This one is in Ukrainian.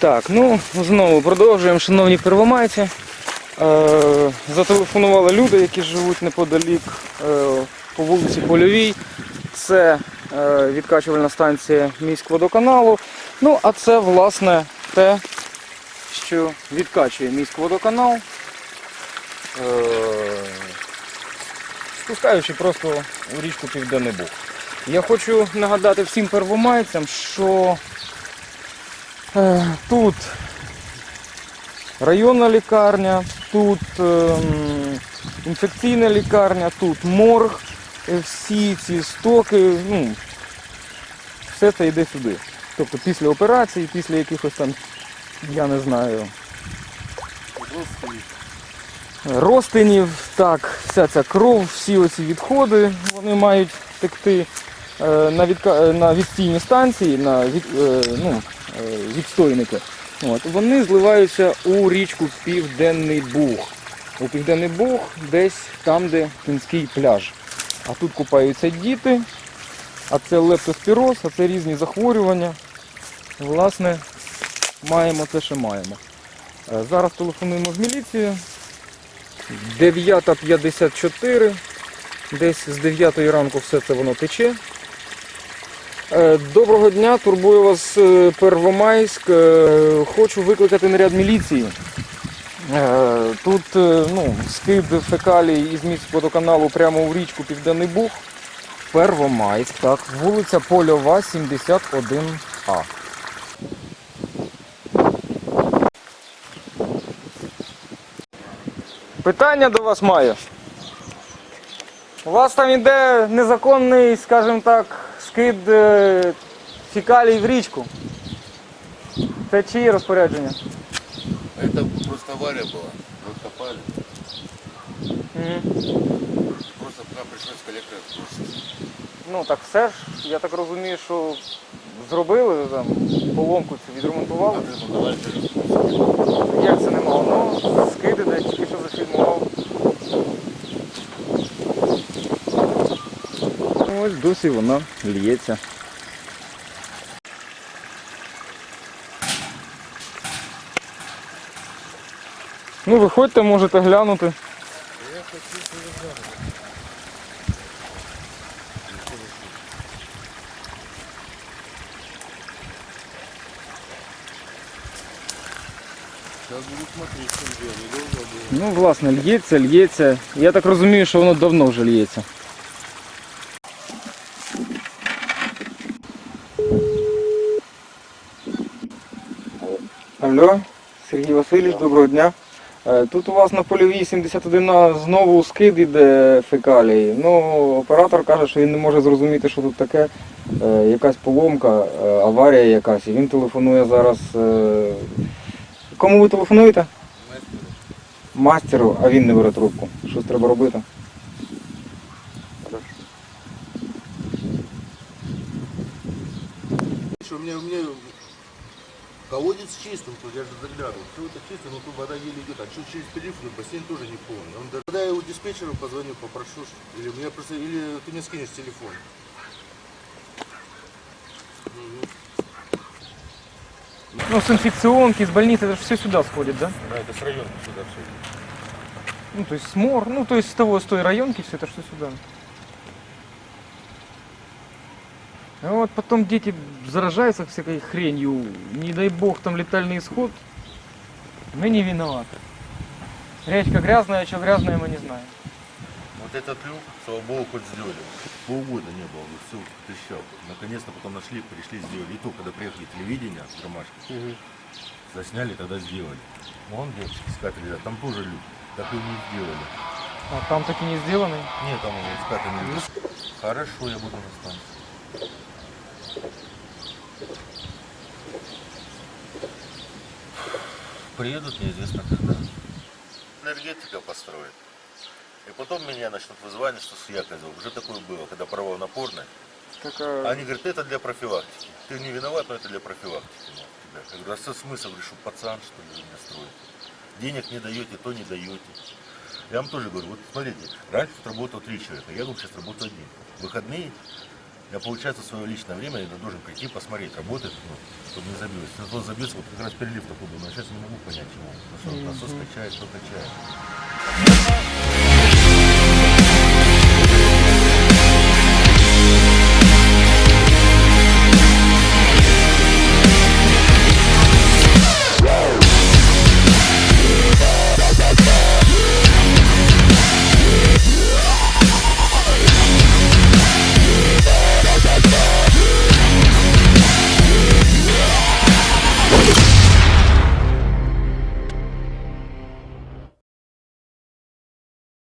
Так, ну знову продовжуємо, шановні первомайці. Е, зателефонували люди, які живуть неподалік е, по вулиці Польовій. Це е, відкачувальна станція міськводоканалу. Ну, а це, власне, те, що відкачує міськводоканал, е, спускаючи просто у річку Південний Буг. Я хочу нагадати всім первомайцям, що Тут районна лікарня, тут ем, інфекційна лікарня, тут морг, Е, всі ці стоки, ну, все це йде сюди. Тобто після операції, після якихось там, я не знаю, розтинів, так, вся ця кров, всі оці відходи, вони мають текти е, на, відка... е, на відстійні станції, на від... е, ну, е, відстойники. От, вони зливаються у річку Південний Буг. У Південний Буг десь там, де кінський пляж. А тут купаються діти, а це лептоспіроз, а це різні захворювання. Власне, маємо те, що маємо. Е, Зараз телефонуємо в міліцію. 9.54. Десь з 9 ранку все це воно тече. Е, Доброго дня, турбую вас е, Первомайськ. Е, Хочу викликати наряд міліції. Тут ну, скид фекалій із місць водоканалу прямо у річку Південний Буг. Первомайськ, так. Вулиця Польова, 71А. Питання до вас маю. У вас там іде незаконний, скажімо так, скид е, фекалій в річку. Це чиє розпорядження? Это просто авария была. Мы копали. Мгм. Просто нам пришлось коллектора сбросить. Ну так все ж, я так розумію, що зробили там поломку цю відремонтували. Отремонтовали, даже сбросили. Як це нема? Ну, скиди де тільки що зафільмував. Ось досі вона лється. Ну, виходьте, можете глянути. Я хочу было. Ну, власне, лється, лється. Я так розумію, що воно давно вже лється. Алло, Сергій Васильович, доброго дня. Е, Тут у вас на польовій 71 знову скид іде фекалії. Ну, оператор каже, що він не може зрозуміти, що тут таке. Е, Якась поломка, е, аварія якась. І він телефонує зараз. Кому ви телефонуєте? Мастеру. мастеру, а він не бере трубку. Щось треба робити. Что колодец чистым, тут я же заглядывал. Все это чисто, но тут вода еле идет. А что через периферию бассейн тоже не полный. Он даже- Когда я у диспетчера позвоню, попрошу, что- или меня просто, или ты мне скинешь телефон. Ну, с инфекционки, с больницы, это же все сюда сходит, да? Да, это с района сюда все. Ну, то есть с мор, ну, то есть с того, с той районки, все это все сюда. А вот потом дети заражаются всякой хренью, не дай бог, там летальный исход. Мы не виноваты. Речка грязная, а что грязная, мы не знаем. Вот этот люк, слава богу, хоть сделали. Полгода не было, вот все трещал. Наконец-то потом нашли, пришли, сделали. И то, когда приехали телевидение с Ромашки, засняли, тогда сделали. Вон девочки искатели, да, там тоже люк. Так и не сделали. А там таки не сделанный. Нет, там он искатели люк. Хорошо, я буду на станции. Приедут неизвестно когда. Энергетика построит. И потом меня начнут вызвать, что с Яковлевым. Уже такое было, когда права напорные. Так, а, Они говорят, это для профилактики. Ты не виноват, но это для профилактики. тебя. Я говорю, а что смысл, что пацан, что ли, вы меня строите? Денег не даете, то не даете. Я вам тоже говорю, вот смотрите, раньше тут работало три человека, я говорю, сейчас работаю один. Выходные Я, получается, свое личное время я должен прийти, посмотреть, работает, ну, чтобы не забилось. Если вот забился, вот как раз перелив такой был, но сейчас не могу понять, чего. Насос, насос качает, что качает.